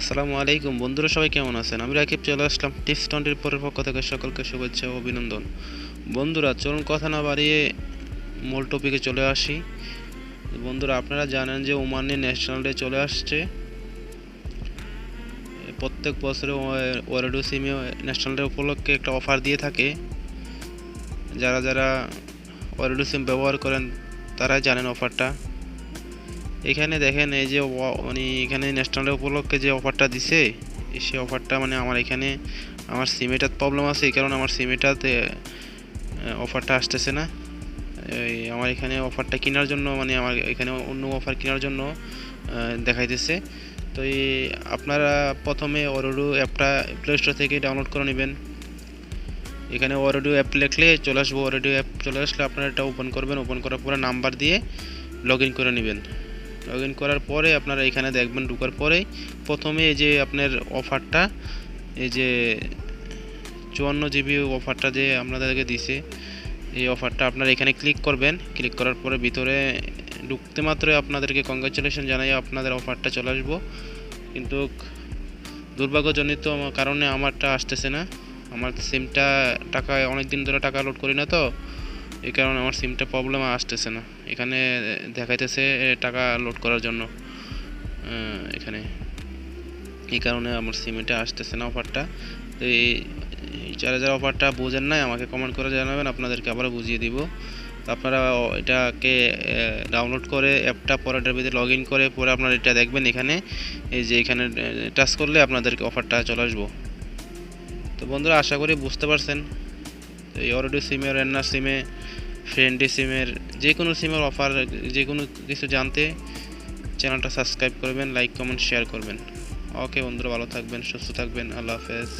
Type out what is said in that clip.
আসসালামু আলাইকুম। বন্ধুরা, সবাই কেমন আছেন? আমি রাকিব, চলে আসলাম টিপস টোয়েন্টির পরের পক্ষ থেকে সকলকে শুভেচ্ছা ও অভিনন্দন। বন্ধুরা, চলুন কথা না বাড়িয়ে মূল টপিকে চলে আসি। বন্ধুরা, আপনারা জানেন যে ওমানে ন্যাশনাল ডে চলে আসছে। প্রত্যেক বছরে ওয়ারেডো সিমে ন্যাশনাল ডে উপলক্ষে একটা অফার দিয়ে থাকে। যারা যারা ওয়ারেডো সিম ব্যবহার করেন, তারাই জানেন অফারটা এখানে দেখেন এই যে মানে এখানে ন্যাশনাল উপলক্ষে যে অফারটা দিছে সেই অফারটা মানে আমার এখানে আমার সিমেটার প্রবলেম আছে, এই কারণে আমার সিমেটাতে অফারটা আসতেছে না। আমার এখানে অফারটা কেনার জন্য মানে আমার এখানে অন্য অফার কেনার জন্য দেখাইতেছে। তো এই আপনারা প্রথমে অরোডো অ্যাপটা প্লে স্টোর থেকে ডাউনলোড করে নেবেন। এখানে অরোডো অ্যাপ লিখলে চলে আসব। অরোডো অ্যাপ চলে আসলে আপনারা এটা ওপেন করবেন। ওপেন করার পরে নাম্বার দিয়ে লগ ইন করে নেবেন। লগ ইন করার পরে আপনারা এখানে দেখবেন ঢোকার পরেই প্রথমে এই যে আপনার অফারটা, এই যে চুয়ান্ন জিবি অফারটা যে আপনাদেরকে দিছে, এই অফারটা আপনারা এখানে ক্লিক করবেন। ক্লিক করার পরে ভিতরে ঢুকতে মাত্রই আপনাদেরকে কংগ্রাচুলেশন জানাই আপনাদের অফারটা চলে আসব। কিন্তু দুর্ভাগ্যজনিত কারণে আমারটা আসতেছে না। আমার সিমটা টাকা অনেক দিন ধরে টাকা লোড করি না তো। এই কারণে আমার সিমটা প্রবলেম আসতেছে না। এখানে দেখাইতেছে টাকা লোড করার জন্য এখানে। এই কারণে আমার সিমটা আসতেছে না অফারটা তো এই যারা যারা অফারটা বোঝেন নাই, আমাকে কমেন্ট করে জানাবেন, আপনাদেরকে আবার বুঝিয়ে দিব। আপনারা এটাকে ডাউনলোড করে অ্যাপটা পরে এটার ভিতরে লগ ইন করে, পরে আপনারা এটা দেখবেন এখানে। এই যে এখানে টাচ করলে আপনাদেরকে অফারটা চলে আসব। তো বন্ধুরা, আশা করি বুঝতে পারছেন। এই অরডি সিমের রেন্নার সিমে ফ্রেন্ডি সিমের যে কোনো সিমের অফার যে কোনো কিছু জানতে চ্যানেলটা সাবস্ক্রাইব করবেন লাইক কমেন্ট শেয়ার করবেন। ওকে বন্ধুরা, ভালো থাকবেন, সুস্থ থাকবেন, আল্লাহ হাফেজ।